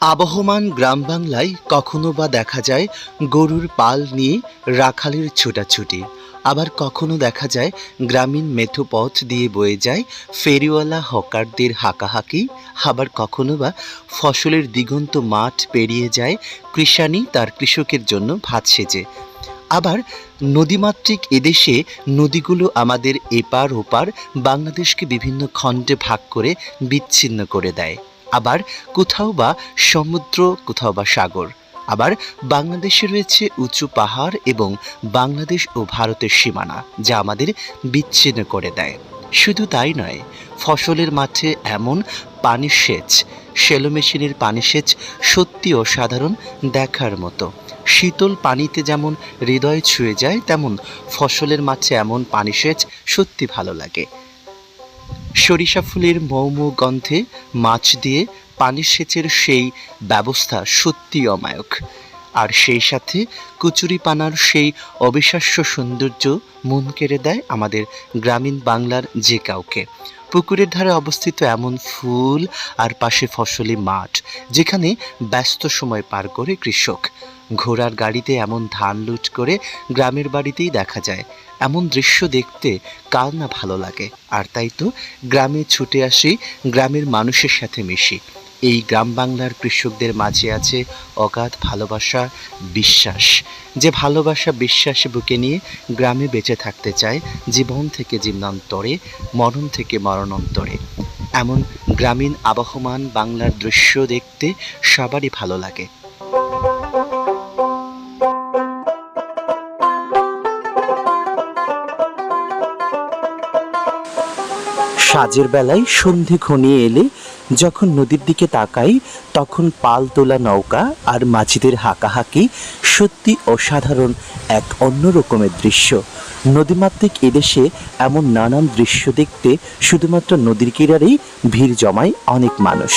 আবহমান গ্রাম বাংলায় কখনো বা দেখা যায় গরুর পাল নিয়ে রাখালের ছোটাছুটি। আবার কখনো দেখা যায় গ্রামীণ মেঠোপথ দিয়ে বয়ে যায় ফেরিওয়ালা হকারদের হাঁকাহাঁকি। আবার কখনো বা ফসলের দিগন্ত মাঠ পেরিয়ে যায় কৃষানি তার কৃষকের জন্য ভাত সেজে। আবার নদীমাতৃক এদেশে নদীগুলো আমাদের এপার ওপার বাংলাদেশকে বিভিন্ন খণ্ডে ভাগ করে বিচ্ছিন্ন করে দেয়। আবার কোথাও বা সমুদ্র, কোথাও বা সাগর। আবার বাংলাদেশে রয়েছে উঁচু পাহাড় এবং বাংলাদেশ ও ভারতের সীমানা, যা আমাদের বিচ্ছিন্ন করে দেয়। শুধু তাই নয়, ফসলের মাঠে এমন পানি সেচ, সেলো মেশিনের পানি সেচ সত্যি অসাধারণ দেখার মতো। শীতল পানিতে যেমন হৃদয় ছুঁয়ে যায়, তেমন ফসলের মাঠে এমন পানি সেচ সত্যি ভালো লাগে। সরিষা ফুলের মৌ মৌ গন্ধে মাছ দিয়ে পানি সেচের সেই ব্যবস্থা সত্যি অমায়ক। আর সেই সাথে কচুরি পানার সেই অবিশ্বাস্য সৌন্দর্য মন কেড়ে দেয় আমাদের গ্রামীণ বাংলার যে কাউকে। পুকুরের ধারে অবস্থিত এমন ফুল আর পাশে ফসলি মাঠ, যেখানে ব্যস্ত সময় পার করে কৃষক। ঘোড়ার গাড়িতে এমন ধান লুট করে গ্রামের বাড়িতেই দেখা যায়। এমন দৃশ্য দেখতে কার না ভালো লাগে। আর তাই তো গ্রামে ছুটে আসি, গ্রামের মানুষের সাথে মিশি। এই গ্রাম বাংলার কৃষকদের মাঝে আছে অগাধ ভালোবাসা, বিশ্বাস। যে ভালোবাসা বিশ্বাস বুকে নিয়ে গ্রামে বেঁচে থাকতে চায়, জীবন থেকে জীবনান্তরে, মরণ থেকে মরণান্তরে। এমন গ্রামীণ আবহমান বাংলার দৃশ্য দেখতে সবারই ভালো লাগে। সাজের বেলায় সন্ধে ঘনিয়ে এলে যখন নদীর দিকে তাকাই, তখন পাল তোলা নৌকা আর মাঝিদের হাঁকাহাঁকি সত্যি অসাধারণ এক অন্য রকমের দৃশ্য। নদীমাতৃক এদেশে এমন নানান দৃশ্য দেখতে শুধুমাত্র নদীর কিনারেই ভিড় জমায় অনেক মানুষ।